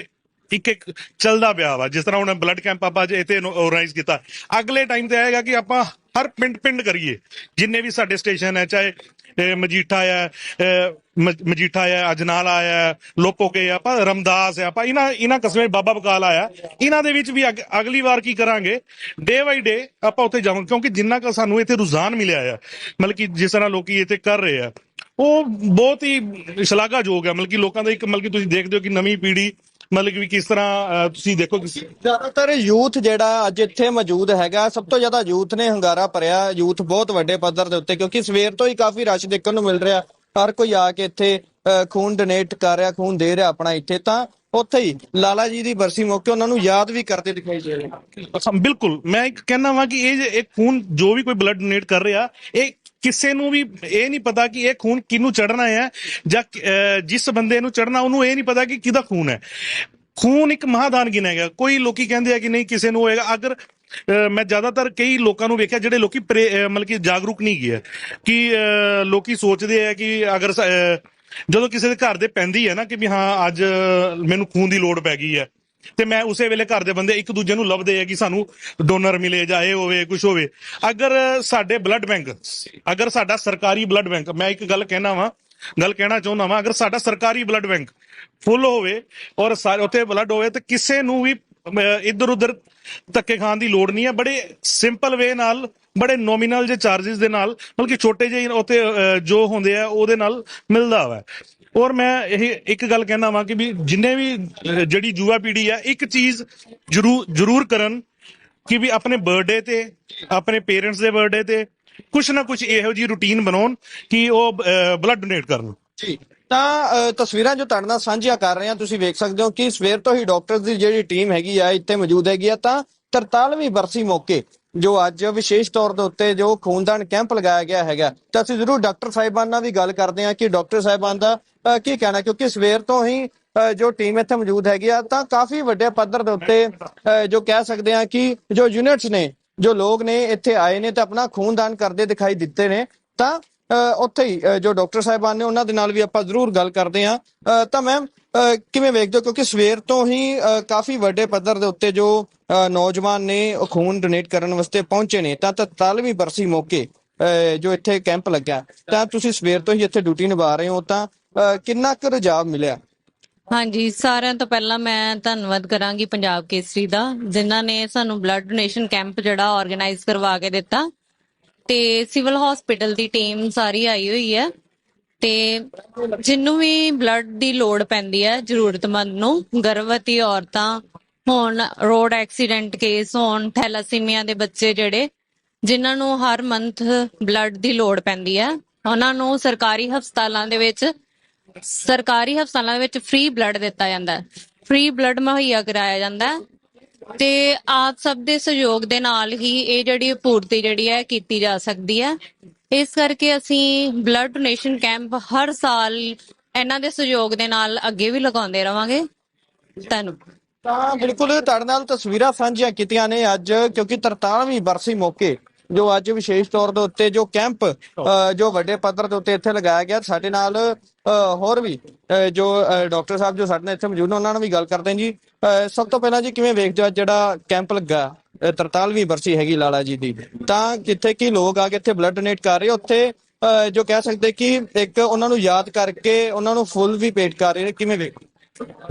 Speaker 2: ਇੱਕ ਇੱਕ ਚੱਲਦਾ ਪਿਆ ਵਾ, ਜਿਸ ਤਰ੍ਹਾਂ ਹੁਣ ਬਲੱਡ ਕੈਂਪ ਆਪਾਂ ਅੱਜ ਇੱਥੇ ਆਰਗੇਨਾਈਜ਼ ਕੀਤਾ। ਅਗਲੇ ਟਾਈਮ ਤੇ ਆਏਗਾ ਕਿ ਆਪਾਂ ਹਰ ਪਿੰਡ ਪਿੰਡ ਕਰੀਏ। ਜਿੰਨੇ ਵੀ ਸਾਡੇ ਸਟੇਸ਼ਨ ਹੈ, ਚਾਹੇ ਮਜੀਠਾ ਆ ਮਜੀਠਾ ਆ ਅਜਨਾਲਾ ਆ ਲੋਪੋਕੇ ਆ, ਆਪਾਂ ਰਮਦਾਸ ਆ, ਆਪਾਂ ਇਹਨਾਂ ਇਹਨਾਂ ਕਸਬੇ ਬਾਬਾ ਬਕਾਲ ਆਇਆ। ਇਹਨਾਂ ਦੇ ਵਿੱਚ ਵੀ ਅਗ- ਅਗਲੀ ਵਾਰ ਕੀ ਕਰਾਂਗੇ? ਡੇ ਬਾਈ ਡੇ ਆਪਾਂ ਉੱਥੇ ਜਾਵਾਂਗੇ, ਕਿਉਂਕਿ ਜਿੰਨਾ ਕੁ ਸਾਨੂੰ ਇੱਥੇ ਰੁਝਾਨ ਮਿਲਿਆ ਆ, ਮਤਲਬ ਕਿ ਜਿਸ ਤਰ੍ਹਾਂ ਲੋਕੀ ਇੱਥੇ ਕਰ ਰਹੇ ਆ, ਉਹ ਬਹੁਤ ਹੀ ਸ਼ਲਾਘਾਯੋਗ ਹੈ ਮਤਲਬ ਕਿ ਲੋਕਾਂ ਦਾ ਇੱਕ, ਮਤਲਬ ਕਿ ਤੁਸੀਂ ਦੇਖਦੇ ਹੋ ਕਿ ਨਵੀਂ ਪੀੜ੍ਹੀ ਮਤਲਬ ਕਿ ਕਿਸ ਤਰ੍ਹਾਂ ਤੁਸੀਂ ਦੇਖੋ ਕਿ
Speaker 3: ਜ਼ਿਆਦਾਤਰ ਯੂਥ ਜਿਹੜਾ ਅੱਜ ਇੱਥੇ ਮੌਜੂਦ ਹੈਗਾ ਸਭ ਤੋਂ ਜ਼ਿਆਦਾ ਯੂਥ ਨੇ ਹੰਗਾਰਾ ਭਰਿਆ ਯੂਥ ਬਹੁਤ ਵੱਡੇ ਪੱਧਰ ਦੇ ਉੱਤੇ ਕਿਉਂਕਿ ਸਵੇਰ ਤੋਂ ਹੀ ਕਾਫੀ ਰਸ਼ ਦੇਖਣ ਨੂੰ ਮਿਲ ਰਿਹਾ। ਹਰ ਕੋਈ ਆ ਕੇ ਇੱਥੇ ਖੂਨ ਡੋਨੇਟ ਕਰ ਰਿਹਾ ਖੂਨ ਦੇ ਰਿਹਾ ਆਪਣਾ ਇੱਥੇ ਤਾਂ ਉੱਥੇ ਹੀ ਲਾਲਾ ਜੀ ਦੀ ਬਰਸੀ ਮੌਕੇ ਉਹਨਾਂ ਨੂੰ ਯਾਦ ਵੀ ਕਰਦੇ ਦਿਖਾਈ ਦੇ ਰਹੇ
Speaker 2: ਬਿਲਕੁਲ। ਮੈਂ ਇੱਕ ਕਹਿਣਾ ਵਾਂ ਕਿ ਇਹ ਇਹ ਖੂਨ ਜੋ ਵੀ ਕੋਈ ਬਲੱਡ ਡੋਨੇਟ ਕਰ ਰਿਹਾ ਇਹ ਕਿਸੇ ਨੂੰ ਵੀ ਇਹ ਨਹੀਂ ਪਤਾ ਕਿ ਇਹ ਖੂਨ ਕਿਹਨੂੰ ਚੜਨਾ ਹੈ ਜਾਂ ਜਿਸ ਬੰਦੇ ਨੂੰ ਚੜਨਾ ਉਹਨੂੰ ਇਹ ਨਹੀਂ ਪਤਾ ਕਿ ਕਿਹਦਾ ਖੂਨ ਹੈ। ਖੂਨ ਇੱਕ ਮਹਾਦਾਨ ਗਿਣਿਆ ਗਿਆ ਕੋਈ ਲੋਕੀ ਕਹਿੰਦੇ ਆ ਕਿ ਨਹੀਂ ਕਿਸੇ ਨੂੰ ਹੋਏਗਾ। ਅਗਰ ਮੈਂ ਜ਼ਿਆਦਾਤਰ ਕਈ ਲੋਕਾਂ ਨੂੰ ਵੇਖਿਆ ਜਿਹੜੇ ਲੋਕੀ ਪ੍ਰੇ- ਮਤਲਬ ਕਿ ਜਾਗਰੂਕ ਨਹੀਂ ਗਏ ਕਿ ਅਹ, ਲੋਕੀ ਸੋਚਦੇ ਆ ਕਿ ਅਗਰ ਜਦੋਂ ਕਿਸੇ ਦੇ ਘਰ ਦੇ ਪੈਂਦੀ ਹੈ ਨਾ ਕਿ ਵੀ ਹਾਂ ਅੱਜ ਮੈਨੂੰ ਖੂਨ ਦੀ ਲੋੜ ਪੈ ਗਈ ਹੈ ਤੇ ਮੈਂ ਉਸੇ ਵੇਲੇ ਘਰ ਦੇ ਬੰਦੇ ਇੱਕ ਦੂਜੇ ਨੂੰ ਲੱਭਦੇ ਆ ਕਿ ਸਾਨੂੰ ਡੋਨਰ ਮਿਲੇ ਜਾਂ ਇਹ ਹੋਵੇ ਕੁਝ ਹੋਵੇ। ਅਗਰ ਸਾਡੇ ਬਲੱਡ ਬੈਂਕ ਅਗਰ ਸਾਡਾ ਸਰਕਾਰੀ ਬਲੱਡ ਬੈਂਕ ਮੈਂ ਇੱਕ ਗੱਲ ਕਹਿਣਾ ਵਾਂ, ਗੱਲ ਕਹਿਣਾ ਚਾਹੁੰਦਾ ਵਾਂ, ਅਗਰ ਸਾਡਾ ਸਰਕਾਰੀ ਬਲੱਡ ਬੈਂਕ ਫੁੱਲ ਹੋਵੇ ਔਰ ਉੱਥੇ ਬਲੱਡ ਹੋਵੇ ਤੇ ਕਿਸੇ ਨੂੰ ਵੀ ਇੱਧਰ ਉੱਧਰ ਧੱਕੇ ਖਾਣ ਦੀ ਲੋੜ ਨਹੀਂ ਹੈ। ਬੜੇ ਸਿੰਪਲ ਵੇ ਨਾਲ, ਬੜੇ ਨੋਮੀਨਲ ਜੇ ਚਾਰजेस ਦੇ ਨਾਲ, ਮਤਲਬ ਕਿ ਛੋਟੇ ਜਿਹੇ ਉੱਥੇ ਜੋ ਹੁੰਦੇ ਆ, ਉਹਦੇ ਨਾਲ ਮਿਲਦਾ ਵਾ। ਔਰ ਮੈਂ ਇਹ ਇੱਕ ਗੱਲ ਕਹਿਣਾ ਵਾਂ ਕਿ ਵੀ ਜਿੰਨੇ ਵੀ ਜਿਹੜੀ ਯੁਵਾ ਪੀੜ੍ਹੀ ਆ, ਇੱਕ ਚੀਜ਼ ਜ਼ਰੂਰ ਜ਼ਰੂਰ ਕਰਨ ਕਿ ਵੀ ਆਪਣੇ ਬਰਥਡੇ ਤੇ, ਆਪਣੇ ਪੇਰੈਂਟਸ ਦੇ ਬਰਥਡੇ ਤੇ ਕੁਛ ਨਾ ਕੁਛ ਇਹੋ ਜੀ ਰੁਟੀਨ ਬਣਾਉਣ ਕਿ ਉਹ ਬਲੱਡ ਡੋਨੇਟ ਕਰਨ।
Speaker 3: ਜੀ, ਤਾਂ ਤਸਵੀਰਾਂ ਜੋ ਤੁਹਾਡੇ ਨਾਲ ਸਾਂਝੀਆਂ ਕਰ ਰਹੇ ਹਾਂ, ਤੁਸੀਂ ਵੇਖ ਸਕਦੇ ਹੋ ਕਿ ਸਵੇਰ ਤੋਂ ਹੀ ਡਾਕਟਰਸ ਦੀ ਜਿਹੜੀ ਟੀਮ ਹੈਗੀ ਆ, ਇੱਥੇ ਮੌਜੂਦ ਹੈਗੀ ਆ, ਤਾਂ 43ਵੀਂ ਬਰਸੀ ਮੌਕੇ ਜੋ ਅੱਜ ਵਿਸ਼ੇਸ਼ ਤੌਰ ਦੇ ਉੱਤੇ ਜੋ ਖੂਨਦਾਨ ਕੈਂਪ ਲਗਾਇਆ ਗਿਆ ਹੈਗਾ। ਤਾਂ ਅਸੀਂ ਜ਼ਰੂਰ ਡਾਕਟਰ ਸਾਹਿਬਾਨ ਨਾਲ ਵੀ ਗੱਲ ਕਰਦੇ ਹਾਂ ਕਿ ਡਾਕਟਰ ਸਾਹਿਬਾਨ ਦਾ ਕੀ ਕਹਿਣਾ? ਕਿਉਂਕਿ ਸਵੇਰ ਤੋਂ ਹੀ ਜੋ ਟੀਮ ਇੱਥੇ ਮੌਜੂਦ ਹੈਗੀ ਆ ਤਾਂ ਕਾਫੀ ਵੱਡੇ ਪੱਧਰ ਦੇ ਉੱਤੇ ਅ, ਜੋ ਕਹਿ ਸਕਦੇ ਹਾਂ ਕਿ ਜੋ ਯੂਨਿਟਸ ਨੇ ਜੋ ਲੋਕ ਨੇ ਇੱਥੇ ਆਏ ਨੇ ਤੇ ਆਪਣਾ ਖੂਨਦਾਨ ਕਰਦੇ ਦਿਖਾਈ ਦਿੱਤੇ ਨੇ ਤਾਂ ਉੱਥੇ ਹੀ ਜੋ ਡਾਕਟਰ ਸਾਹਿਬਾਨ ਨੇ ਉਹਨਾਂ ਦੇ ਨਾਲ ਵੀ ਆਪਾਂ ਜ਼ਰੂਰ ਗੱਲ ਕਰਦੇ ਹਾਂ। ਤਾਂ ਮੈਮ ਕਿਵੇਂ ਵੇਖਦੇ ਹੋ? ਕਿਉਂਕਿ ਸਵੇਰ ਤੋਂ ਹੀ ਕਾਫੀ ਵੱਡੇ ਪੱਧਰ ਦੇ ਉੱਤੇ ਜੋ ਨੌਜਵਾਨ ਨੇ ਖੂਨ ਡੋਨੇਟ ਕਰਨ ਵਾਸਤੇ ਪਹੁੰਚੇ ਨੇ, ਤਾਂ 43ਵੀਂ ਬਰਸੀ ਮੌਕੇ ਜੋ ਇੱਥੇ ਕੈਂਪ ਲੱਗਾ ਤਾਂ ਤੁਸੀਂ ਸਵੇਰ ਤੋਂ ਹੀ ਇੱਥੇ ਡਿਊਟੀ ਨਿਭਾ ਰਹੇ ਹੋ, ਤਾਂ ਕਿੰਨਾ ਕੁ ਰੁਝਾਨ ਮਿਲਿਆ?
Speaker 4: ਹਾਂਜੀ, ਸਾਰਿਆਂ ਤੋਂ ਪਹਿਲਾਂ ਮੈਂ ਧੰਨਵਾਦ ਕਰਾਂਗੀ ਪੰਜਾਬ ਕੇਸਰੀ ਦਾ, ਜਿਨ੍ਹਾਂ ਨੇ ਸਾਨੂੰ ਬਲੱਡ ਡੋਨੇਸ਼ਨ ਕੈਂਪ ਜਿਹੜਾ ਆਰਗੇਨਾਈਜ਼ ਕਰਵਾ ਕੇ ਦਿੱਤਾ। ਤੇ ਸਿਵਲ ਹਸਪੀਟਲ ਦੀ ਟੀਮ ਸਾਰੀ ਆਈ ਹੋਈ ਹੈ ਤੇ ਜਿੰਨੂੰ ਵੀ ਬਲੱਡ ਦੀ ਲੋੜ ਪੈਂਦੀ ਹੈ ਜ਼ਰੂਰਤਮੰਦ ਨੂੰ, ਗਰਭਵਤੀ ਔਰਤਾਂ, ਹੋਣ ਰੋਡ ਐਕਸੀਡੈਂਟ ਕੇਸ ਹੋਣ ਥੈਲਾਸੀਮੀਆ ਦੇ ਬੱਚੇ ਜਿਹੜੇ, ਜਿਨ੍ਹਾਂ ਨੂੰ ਹਰ ਮੰਥ ਬਲੱਡ ਦੀ ਲੋੜ ਪੈਂਦੀ ਹੈ, ਉਹਨਾਂ ਨੂੰ ਸਰਕਾਰੀ ਹਸਪਤਾਲਾਂ ਦੇ ਵਿੱਚ, ਸਰਕਾਰੀ ਹਸਪਤਾਲਾਂ ਦੇ ਵਿੱਚ ਫ੍ਰੀ ਬਲੱਡ ਦਿੱਤਾ ਜਾਂਦਾ ਹੈ। ਫ੍ਰੀ ਬਲੱਡ ਮੁਹੱਈਆ ਕਰਾਇਆ ਜਾਂਦਾ ਹੈ ਤੇ ਆਪ ਸਭ ਦੇ ਸਹਿਯੋਗ ਦੇ ਨਾਲ ਹੀ ਇਹ ਜਿਹੜੀ ਪੂਰਤੀ ਜਿਹੜੀ ਹੈ ਕੀਤੀ ਜਾ ਸਕਦੀ ਹੈ। ਇਸ ਕਰਕੇ ਅਸੀਂ ਬਲੱਡ ਡੋਨੇਸ਼ਨ ਕੈਂਪ ਹਰ ਸਾਲ ਇਹਨਾਂ ਦੇ ਸਹਿਯੋਗ ਦੇ ਨਾਲ ਅੱਗੇ ਵੀ ਲਗਾਉਂਦੇ ਰਵਾਂਗੇ। ਧੰਨਵਾਦ।
Speaker 3: ਤਾਂ ਬਿਲਕੁਲ ਤੁਹਾਡੇ ਨਾਲ ਤਸਵੀਰਾਂ ਸਾਂਝੀਆਂ ਕੀਤੀਆਂ ਨੇ ਅੱਜ ਕਿਉਂਕਿ 43ਵੀਂ ਬਰਸੀ ਮੌਕੇ। ਜੋ ਅੱਜ ਵਿਸ਼ੇਸ਼ ਤੌਰ ਦੇ ਉੱਤੇ ਜੋ ਕੈਂਪ ਜੋ ਵੱਡੇ ਪੱਧਰ ਦੇ ਉੱਤੇ ਇੱਥੇ ਲਗਾਇਆ ਗਿਆ ਸਾਡੇ ਨਾਲ ਹੋਰ ਵੀ ਜੋ ਡਾਕਟਰ ਸਾਹਿਬ ਜੋ ਸਾਡੇ ਨਾਲ ਇੱਥੇ ਮੌਜੂਦ ਨੇ ਉਹਨਾਂ ਨਾਲ ਵੀ ਗੱਲ ਕਰਦੇ ਹਾਂ ਜੀ। ਸਭ ਤੋਂ ਪਹਿਲਾਂ ਜੀ ਕਿਵੇਂ ਵੇਖਦੇ ਹੋ ਜਿਹੜਾ ਕੈਂਪ ਲੱਗਾ? ਅ, 43ਵੀਂ ਬਰਸੀ ਹੈਗੀ ਲਾਲਾ ਜੀ ਦੀ। ਤਾਂ ਕਿੱਥੇ ਕੀ ਲੋਕ ਆ ਕੇ ਇੱਥੇ ਬਲੱਡ ਡੋਨੇਟ ਕਰ ਰਹੇ ਉੱਥੇ ਜੋ ਕਹਿ ਸਕਦੇ ਕਿ ਇੱਕ ਉਹਨਾਂ ਨੂੰ ਯਾਦ ਕਰਕੇ ਉਹਨਾਂ ਨੂੰ ਫੁੱਲ ਵੀ ਪੇਟ ਕਰ ਰਹੇ ਨੇ ਕਿਵੇਂ ਵੇਖ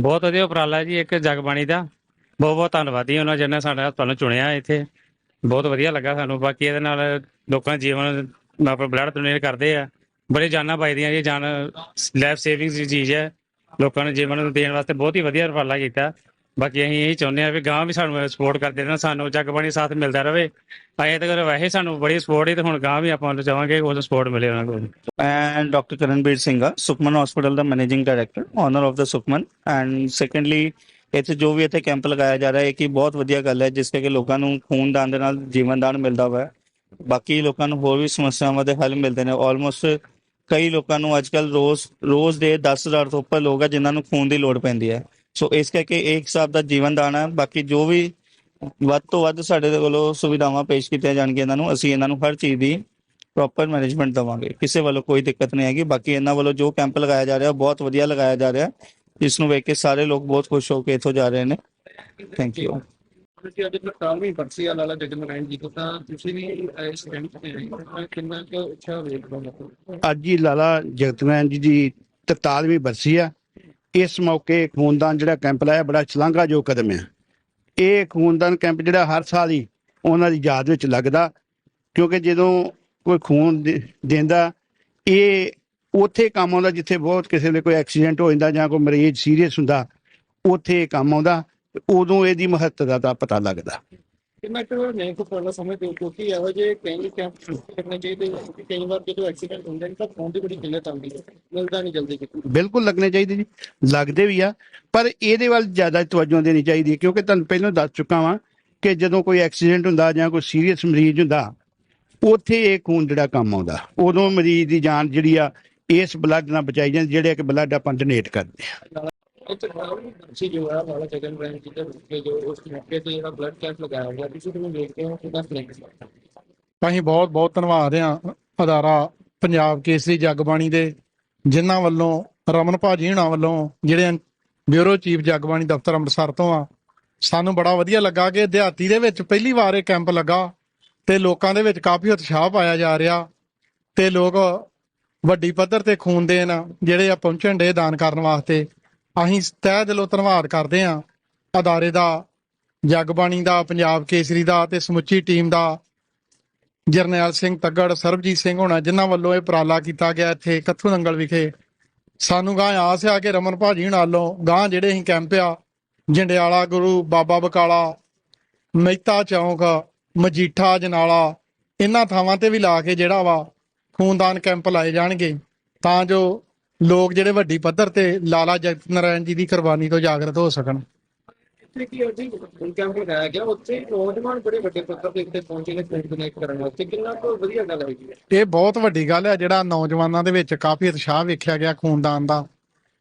Speaker 5: ਬਹੁਤ ਵਧੀਆ ਉਪਰਾਲਾ ਜੀ ਇੱਕ ਜਗਬਾਣੀ ਦਾ। ਬਹੁਤ ਬਹੁਤ ਧੰਨਵਾਦੀ ਉਹਨਾਂ ਜਿਹਨੇ ਸਾਡਾ ਹਸਪਤਾਲ ਨੂੰ ਚੁਣਿਆ ਇੱਥੇ। ਬਹੁਤ ਵਧੀਆ ਲੱਗਾ ਸਾਨੂੰ ਬਾਕੀ ਇਹਦੇ ਨਾਲ ਲੋਕਾਂ ਦਾ ਜੀਵਨ ਆਪਣਾ ਬਲੱਡ ਡੋਨੇਟ ਕਰਦੇ ਆ। ਬੜੇ ਜਾਨਾਂ ਬਚਦੀਆਂ ਜੀ ਜਾਨ ਲਾਈਫ ਸੇਵਿੰਗ ਦੀ ਚੀਜ਼ ਹੈ। ਲੋਕਾਂ ਨੂੰ ਜੀਵਨ ਨੂੰ ਦੇਣ ਵਾਸਤੇ ਬਹੁਤ ਹੀ ਵਧੀਆ ਉਪਰਾਲਾ ਕੀਤਾ। ਬਾਕੀ ਅਸੀਂ ਇਹ ਚਾਹੁੰਦੇ ਆ ਵੀ ਗਾਂ ਵੀ ਸਾਨੂੰ ਸਪੋਰਟ ਕਰਦੇ ਰਹਿਣ ਸਾਨੂੰ ਜਗਬਾਣੀ ਸਾਥ ਮਿਲਦਾ ਰਹੇ। ਅਜੇ ਤੱਕ ਵੈਸੇ ਸਾਨੂੰ ਬੜੀ ਸਪੋਰਟ ਹੈ ਤੇ ਹੁਣ ਗਾਂ ਵੀ ਆਪਾਂ ਨੂੰ ਚਾਹਾਂਗੇ ਉਹ ਸਪੋਰਟ ਮਿਲੇ ਉਹਨਾਂ ਕੋਲ।
Speaker 6: and Dr. Karanbir Singh, Sukhman Hospital ਦਾ ਮੈਨੇਜਿੰਗ ਡਾਇਰੈਕਟਰ ਓਨਰ ਆਫ ਦਾ ਸੁਖਮਨ। ਐਂਡ ਸੈਕੰਡਲੀ ਇੱਥੇ ਜੋ ਵੀ ਇੱਥੇ ਕੈਂਪ ਲਗਾਇਆ ਜਾ ਰਿਹਾ ਹੈ ਕਿ ਬਹੁਤ ਵਧੀਆ ਗੱਲ ਹੈ, ਜਿਸ ਕਰਕੇ ਲੋਕਾਂ ਨੂੰ ਖੂਨਦਾਨ ਦੇ ਨਾਲ ਜੀਵਨ ਦਾਨ ਮਿਲਦਾ ਵਾ। ਬਾਕੀ ਲੋਕਾਂ ਨੂੰ ਹੋਰ ਵੀ ਸਮੱਸਿਆਵਾਂ ਦੇ ਹੱਲ ਮਿਲਦੇ ਨੇ। ਆਲਮੋਸਟ ਕਈ ਲੋਕਾਂ ਨੂੰ ਅੱਜਕੱਲ ਰੋਜ਼ ਰੋਜ਼ ਦੇ 10000 ਤੋਂ ਉੱਪਰ ਲੋਕ ਆ, ਜਿਨ੍ਹਾਂ ਨੂੰ ਖੂਨ ਦੀ ਲੋੜ ਪੈਂਦੀ ਹੈ। ਸੋ ਇਸ ਕਰਕੇ ਇਹ ਇੱਕ ਹਿਸਾਬ ਦਾ ਜੀਵਨ ਦਾਨ ਹੈ ਬਾਕੀ ਜੋ ਵੀ ਵੱਧ ਤੋਂ ਵੱਧ ਸਾਡੇ ਦੇ ਵੱਲੋਂ ਸੁਵਿਧਾਵਾਂ ਪੇਸ਼ ਕੀਤੀਆਂ ਜਾਣਗੀਆਂ ਇਹਨਾਂ ਨੂੰ, ਅਸੀਂ ਇਹਨਾਂ ਨੂੰ ਹਰ ਚੀਜ਼ ਦੀ ਪ੍ਰੋਪਰ ਮੈਨੇਜਮੈਂਟ ਦਵਾਂਗੇ। ਕਿਸੇ ਵੱਲੋਂ ਕੋਈ ਦਿੱਕਤ ਨਹੀਂ ਹੈਗੀ। ਬਾਕੀ ਇਹਨਾਂ ਵੱਲੋਂ ਜੋ ਕੈਂਪ ਲਗਾਇਆ ਜਾ ਰਿਹਾ, ਬਹੁਤ ਵਧੀਆ ਲਗਾਇਆ ਜਾ ਰਿਹਾ। ਇਸ ਨੂੰ ਵੇਖ ਕੇ ਸਾਰੇ ਲੋਕ ਬਹੁਤ ਖੁਸ਼ ਹੋ ਕੇ ਇੱਥੋਂ ਜਾ ਰਹੇ ਨੇ। ਥੈਂਕ ਯੂ
Speaker 7: ਤੁਸੀਂ ਅੱਜ 43ਵੀਂ ਬਰਸੀ ਆ ਲਾਲਾ ਜਗਨ ਨਾਰਾਇਣ ਜੀ ਤੋਂ ਤਾਂ ਤੁਸੀਂ ਵੀ ਇਸ ਕੈਂਪ ਤੇ ਆਏ ਹੋ। ਕਿੰਨਾ ਕੁ ਅੱਛਾ ਵੇਖਦਾ ਮਤਲਬ
Speaker 8: ਅੱਜ ਹੀ ਲਾਲਾ ਜਗਤ ਨਾਰਾਇਣ ਜੀ ਦੀ 43ਵੀਂ ਬਰਸੀ ਆ। ਇਸ ਮੌਕੇ ਖੂਨਦਾਨ ਜਿਹੜਾ ਕੈਂਪ ਲਾਇਆ ਬੜਾ ਸ਼ਲਾਘਾਯੋਗ ਕਦਮ ਹੈ ਇਹ ਖੂਨਦਾਨ ਕੈਂਪ ਜਿਹੜਾ ਹਰ ਸਾਲ ਹੀ ਉਹਨਾਂ ਦੀ ਯਾਦ ਵਿੱਚ ਲੱਗਦਾ ਕਿਉਂਕਿ ਜਦੋਂ ਕੋਈ ਖੂਨ ਦਿੰਦਾ ਇਹ ਉੱਥੇ ਕੰਮ ਆਉਂਦਾ ਜਿੱਥੇ ਬਹੁਤ ਕਿਸੇ ਵੇਲੇ ਕੋਈ ਐਕਸੀਡੈਂਟ ਹੋ ਜਾਂਦਾ ਜਾਂ ਕੋਈ ਮਰੀਜ਼ ਸੀਰੀਅਸ ਹੁੰਦਾ ਉੱਥੇ ਇਹ ਕੰਮ ਆਉਂਦਾ ਤੇ ਉਦੋਂ ਇਹਦੀ ਮਹੱਤਤਾ ਦਾ ਪਤਾ ਲੱਗਦਾ।
Speaker 7: ਕਿੰਨਾ ਕੁ ਨਹੀਂ ਕੋ ਪੜਨਾ ਸਮਝਦੇ ਹੋ ਕਿਉਂਕਿ ਇਹੋ ਜਿਹੇ ਕਈ ਕੈਂਪ ਕਰਨੇ ਚਾਹੀਦੇ ਆ, ਕਿਉਂਕਿ ਕਈ ਵਾਰ ਜਦੋਂ ਐਕਸੀਡੈਂਟ ਹੁੰਦੇ ਨੇ ਤਾਂ ਫੋਨ ਦੀ ਬੜੀ ਕਿੱਲਤ ਆਉਂਦੀ ਹੈ ਮਿਲਦਾ ਨਹੀਂ ਜਲਦੀ ਕਿਤੇ।
Speaker 8: ਬਿਲਕੁਲ ਲੱਗਣੇ ਚਾਹੀਦੇ ਜੀ ਲੱਗਦੇ ਵੀ ਆ ਪਰ ਇਹਦੇ ਵੱਲ ਜ਼ਿਆਦਾ ਤਵੱਜੋ ਦੇਣੀ ਚਾਹੀਦੀ ਹੈ ਕਿਉਂਕਿ ਤੁਹਾਨੂੰ ਪਹਿਲਾਂ ਦੱਸ ਚੁੱਕਾ ਵਾਂ ਕਿ ਜਦੋਂ ਕੋਈ ਐਕਸੀਡੈਂਟ ਹੁੰਦਾ ਜਾਂ ਕੋਈ ਸੀਰੀਅਸ ਮਰੀਜ਼ ਹੁੰਦਾ ਉੱਥੇ ਇਹ ਖੂਨ ਜਿਹੜਾ ਕੰਮ ਆਉਂਦਾ ਉਦੋਂ ਮਰੀਜ਼ ਦੀ ਜਾਨ ਜਿਹੜੀ ਆ ਇਸ ਬਲੱਡ ਨਾਲ ਬਚਾਈ ਜਾਂਦੀ ਜਿਹੜੇ ਕਿ ਬਲੱਡ ਆਪਾਂ ਡੋਨੇਟ ਕਰਦੇ ਆ
Speaker 7: ਇੱਥੇ ਬਰਸੀ ਜੋ ਹੈ ਲਾਲਾ ਜਗਨ ਨਾਰਾਇਣ ਜੀ ਦੇ ਰੁਕੇ ਜੋ ਉਸ ਮੌਕੇ ਤੇ ਜਿਹੜਾ ਬਲੱਡ ਕੈਂਪ ਲਗਾਇਆ ਗਿਆ ਤੁਸੀਂ ਕਿਵੇਂ ਵੇਖਦੇ ਹੋ ਕਿਦਾਂ ਫਲੈਕਸ
Speaker 9: ਅਸੀਂ ਬਹੁਤ ਬਹੁਤ ਧੰਨਵਾਦ ਆ ਅਦਾਰਾ ਪੰਜਾਬ ਕੇਸਰੀ ਜਗਬਾਣੀ ਦੇ ਜਿਨ੍ਹਾਂ ਵੱਲੋਂ ਰਮਨ ਭਾਜੀ ਹੁਣਾਂ ਵੱਲੋਂ ਜਿਹੜੇ ਬਿਊਰੋ ਚੀਫ ਜਗਬਾਣੀ ਦਫ਼ਤਰ ਅੰਮ੍ਰਿਤਸਰ ਤੋਂ ਆ ਸਾਨੂੰ ਬੜਾ ਵਧੀਆ ਲੱਗਾ ਕਿ ਦਿਹਾਤੀ ਦੇ ਵਿੱਚ ਪਹਿਲੀ ਵਾਰ ਇਹ ਕੈਂਪ ਲੱਗਾ ਤੇ ਲੋਕਾਂ ਦੇ ਵਿੱਚ ਕਾਫੀ ਉਤਸ਼ਾਹ ਪਾਇਆ ਜਾ ਰਿਹਾ ਤੇ ਲੋਕ ਵੱਡੀ ਪੱਧਰ ਤੇ ਖੂਨ ਦੇਣ ਜਿਹੜੇ ਆ ਪਹੁੰਚਣ ਦੇ ਦਾਨ ਕਰਨ ਵਾਸਤੇ, ਅਸੀਂ ਤਹਿ ਦਿਲੋਂ ਧੰਨਵਾਦ ਕਰਦੇ ਹਾਂ। ਅਦਾਰੇ ਦਾ, ਜਗਬਾਣੀ ਦਾ, ਪੰਜਾਬ ਕੇਸਰੀ ਦਾ ਤੇ ਸਮੁੱਚੀ ਟੀਮ ਦਾ, ਜਰਨੈਲ ਸਿੰਘ ਤੱਗੜ, ਸਰਬਜੀਤ ਸਿੰਘ ਹੋਣਾ, ਜਿਨ੍ਹਾਂ ਵੱਲੋਂ ਇਹ ਉਪਰਾਲਾ ਕੀਤਾ ਗਿਆ ਇੱਥੇ ਕੱਥੂ ਨੰਗਲ ਵਿਖੇ। ਸਾਨੂੰ ਗਾਂ ਆਸ ਆ ਕਿ ਰਮਨ ਭਾਜੀ ਹੁਣਾਂ ਵੱਲੋਂ ਗਾਂ ਜਿਹੜੇ ਅਸੀਂ ਕੈਂਪ ਆ, ਜੰਡਿਆਲਾ ਗੁਰੂ, ਬਾਬਾ ਬਕਾਲਾ, ਮਹਿਤਾ ਚੌਂਕ, ਮਜੀਠਾ, ਜਨਾਲਾ, ਇਹਨਾਂ ਥਾਵਾਂ ਤੇ ਵੀ ਲਾ ਕੇ ਜਿਹੜਾ ਵਾ ਖੂਨਦਾਨ ਕੈਂਪ ਲਾਏ ਜਾਣਗੇ ਤਾਂ ਜੋ ਲੋਕ ਜਿਹੜੇ ਵੱਡੀ ਪੱਧਰ ਤੇ ਲਾਲਾ ਜਗਤ ਨਾਰਾਇਣ ਜੀ ਦੀ ਕੁਰਬਾਨੀ ਤੋਂ ਜਾਗਰਤ ਹੋ ਸਕਣ।
Speaker 7: ਇੱਥੇ ਕੀ ਹੈ ਜੀ? ਕੈਂਪ ਲਗਾਇਆ ਗਿਆ ਉੱਥੇ ਨੌਜਵਾਨ ਬੜੇ ਵੱਡੇ ਪੱਧਰ ਤੇ ਇੱਥੇ ਪਹੁੰਚੇ ਨੇ ਖੂਨ ਡੋਨੇਟ ਕਰਨ ਵਾਸਤੇ। ਕਿੰਨਾ ਕੁ ਵਧੀਆ ਗੱਲ ਹੈਗੀ ਹੈ।
Speaker 9: ਇਹ ਬਹੁਤ ਵੱਡੀ ਗੱਲ ਹੈ ਜਿਹੜਾ ਨੌਜਵਾਨਾਂ ਦੇ ਵਿੱਚ ਕਾਫੀ ਉਤਸ਼ਾਹ ਵੇਖਿਆ ਗਿਆ ਖੂਨਦਾਨ ਦਾ।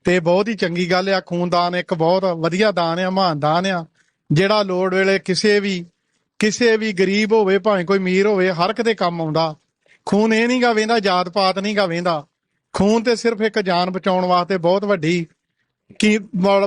Speaker 9: ਤੇ ਬਹੁਤ ਹੀ ਚੰਗੀ ਗੱਲ ਆ ਖੂਨਦਾਨ ਇੱਕ ਬਹੁਤ ਵਧੀਆ ਦਾਨ ਆ ਮਹਾਨ ਦਾਨ ਆ ਜਿਹੜਾ ਲੋੜ ਵੇਲੇ ਕਿਸੇ ਵੀ ਕਿਸੇ ਵੀ ਗਰੀਬ ਹੋਵੇ ਭਾਵੇਂ ਕੋਈ ਅਮੀਰ ਹੋਵੇ ਹਰ ਦੇ ਕੰਮ ਆਉਂਦਾ। ਖੂਨ ਇਹ ਨਹੀਂਗਾ ਵੇਂਦਾ, ਜਾਤ ਪਾਤ ਨਹੀਂਗਾ ਵੇਂਦਾ। ਖੂਨ ਤੇ ਸਿਰਫ ਇੱਕ ਜਾਨ ਬਚਾਉਣ ਵਾਸਤੇ ਬਹੁਤ ਵੱਡੀ ਕੀ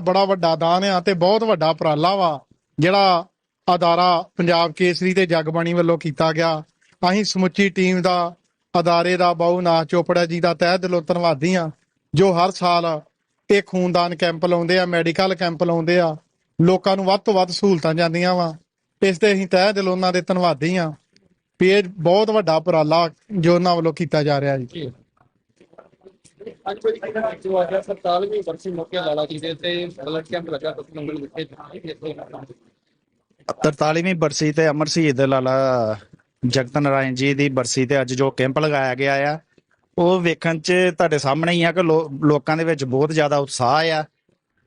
Speaker 9: ਬੜਾ ਵੱਡਾ ਦਾਨ ਆ ਤੇ ਬਹੁਤ ਵੱਡਾ ਉਪਰਾਲਾ ਵਾ, ਜਿਹੜਾ ਅਦਾਰਾ ਪੰਜਾਬ ਕੇਸਰੀ ਤੇ ਜਗਬਾਣੀ ਵੱਲੋਂ ਕੀਤਾ ਗਿਆ। ਅਸੀਂ ਸਮੁੱਚੀ ਟੀਮ ਦਾ, ਅਦਾਰੇ ਦਾ, ਬਾਊ ਨਾਥ ਚੋਪੜਾ ਜੀ ਦਾ ਤਹਿ ਦਿਲੋਂ ਧੰਨਵਾਦੀ ਆ ਜੋ ਹਰ ਸਾਲ ਇਹ ਖੂਨਦਾਨ ਕੈਂਪ ਲਾਉਂਦੇ ਆ, ਮੈਡੀਕਲ ਕੈਂਪ ਲਾਉਂਦੇ ਆ, ਲੋਕਾਂ ਨੂੰ ਵੱਧ ਤੋਂ ਵੱਧ ਸਹੂਲਤਾਂ ਜਾਂਦੀਆਂ ਵਾ। ਇਸ ਤੇ ਅਸੀਂ ਤਹਿ ਦਿਲੋਂ ਉਹਨਾਂ ਦੇ ਧੰਨਵਾਦੀ ਆ ਵੀ ਇਹ ਬਹੁਤ ਵੱਡਾ ਉਪਰਾਲਾ ਜੋ ਉਹਨਾਂ ਵੱਲੋਂ ਕੀਤਾ ਜਾ ਰਿਹਾ ਜੀ।
Speaker 7: ਅੱਜ ਕੋਈ ਜੋ ਆ ਗਿਆ 47ਵੀਂ ਬਰਸੀ ਮੌਕੇ ਲਾਲਾ ਜੀ ਦੇ ਤੇ ਬਲੱਡ ਕੈਂਪ ਲੱਗਾ ਤੁਸੀਂ ਨੰਗਲ ਵਿਖੇ ਇੱਥੇ
Speaker 1: 43ਵੀਂ ਬਰਸੀ ਤੇ ਅਮਰ ਸ਼ਹੀਦ ਲਾਲਾ ਜਗਤ ਨਾਰਾਇਣ ਜੀ ਦੀ ਬਰਸੀ ਤੇ ਅੱਜ ਜੋ ਕੈਂਪ ਲਗਾਇਆ ਗਿਆ ਆ ਉਹ ਵੇਖਣ 'ਚ ਤੁਹਾਡੇ ਸਾਹਮਣੇ ਹੀ ਆ ਕਿ ਲੋਕਾਂ ਦੇ ਵਿੱਚ ਬਹੁਤ ਜ਼ਿਆਦਾ ਉਤਸ਼ਾਹ ਆ।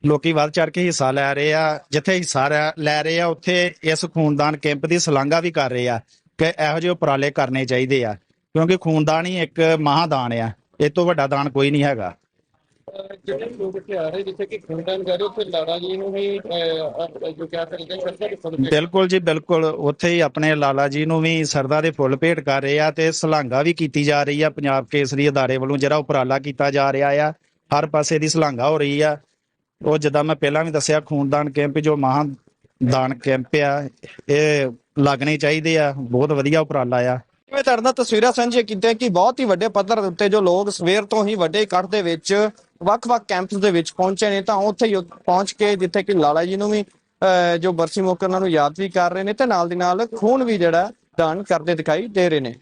Speaker 1: ਲੋਕੀ ਵੱਧ ਚੜ ਕੇ ਹਿੱਸਾ ਲੈ ਰਹੇ ਆ ਜਿੱਥੇ ਹਿੱਸਾ ਲੈ- ਲੈ ਰਹੇ ਆ ਉੱਥੇ ਇਸ ਖੂਨਦਾਨ ਕੈਂਪ ਦੀ ਸ਼ਲਾਘਾ ਵੀ ਕਰ ਰਹੇ ਆ। ਕਿ ਇਹੋ ਜਿਹੇ ਉਪਰਾਲੇ ਕਰਨੇ ਚਾਹੀਦੇ ਆ ਕਿਉਂਕਿ ਖੂਨਦਾਨ ਹੀ ਇੱਕ ਮਹਾਦਾਨ ਆ ਇਹ ਤੋਂ ਵੱਡਾ ਦਾਨ ਕੋਈ ਨਹੀਂ ਹੈਗਾ।
Speaker 7: ਜਿਹੜੇ ਲੋਕ ਇੱਥੇ ਆ ਰਹੇ ਜਿੱਥੇ ਕਿ ਖੂਨਦਾਨ ਕਰ ਰਹੇ ਉੱਥੇ ਲਾਲਾ ਜੀ ਨੂੰ ਵੀ ਜੋ ਕਹਿ ਸਕਦੇ ਸ਼ਰਧਾ ਦੇ ਫੁੱਲ
Speaker 1: ਬਿਲਕੁਲ ਜੀ ਬਿਲਕੁਲ ਉੱਥੇ ਹੀ ਆਪਣੇ ਲਾਲਾ ਜੀ ਨੂੰ ਵੀ ਸਰਦਾ ਦੇ ਫੁੱਲ ਭੇਟ ਕਰ ਰਹੇ ਆ ਤੇ ਸਲਾਂਗਾ ਵੀ ਕੀਤੀ ਜਾ ਰਹੀ ਆ ਪੰਜਾਬ ਕੇਸਰੀ ਅਦਾਰੇ ਵੱਲੋਂ ਜਿਹੜਾ ਉਪਰਾਲਾ ਕੀਤਾ ਜਾ ਰਿਹਾ ਆ ਹਰ ਪਾਸੇ ਦੀ ਸਲਾਂਗਾ ਹੋ ਰਹੀ ਆ। ਉਹ ਜਿੱਦਾਂ ਮੈਂ ਪਹਿਲਾਂ ਵੀ ਦੱਸਿਆ ਖੂਨਦਾਨ ਕੈਂਪ ਜੋ ਮਹਾਂ ਦਾਨ ਕੈਂਪ ਆ ਇਹ ਲੱਗਣੇ ਚਾਹੀਦੇ ਆ ਬਹੁਤ ਵਧੀਆ ਉਪਰਾਲਾ ਆ।
Speaker 3: ਮੈਂ ਤੁਹਾਡੇ ਨਾਲ ਤਸਵੀਰਾਂ ਸਾਂਝੀਆਂ ਕੀਤੀਆਂ ਕਿ ਬਹੁਤ ਹੀ ਵੱਡੇ ਪੱਧਰ ਦੇ ਉੱਤੇ ਜੋ ਲੋਕ ਸਵੇਰ ਤੋਂ ਹੀ ਵੱਡੇ ਇਕੱਠ ਦੇ ਵਿੱਚ ਵੱਖ-ਵੱਖ ਕੈਂਪਸ ਦੇ ਵਿੱਚ ਪਹੁੰਚੇ ਨੇ ਤਾਂ ਉੱਥੇ ਹੀ ਪਹੁੰਚ ਕੇ ਜਿੱਥੇ ਕਿ ਲਾਲਾ ਜੀ ਨੂੰ ਵੀ ਅਹ, ਜੋ ਬਰਸੀ ਮੌਕੇ ਉਹਨਾਂ ਨੂੰ ਯਾਦ ਵੀ ਕਰ ਰਹੇ ਨੇ ਤੇ ਨਾਲ ਦੀ ਨਾਲ ਖੂਨ ਵੀ ਜਿਹੜਾ ਦਾਨ ਕਰਦੇ ਦਿਖਾਈ ਦੇ ਰਹੇ ਨੇ।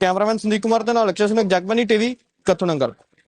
Speaker 3: ਕੈਮਰਾਮੈਨ ਸੰਦੀਪ ਕੁਮਾਰ ਦੇ ਨਾਲ ਅਕਸ਼ਰ ਸਿੰਘ ਜਗਬਨੀ ਟੀਵੀ ਕਤੂਨੰਗਲ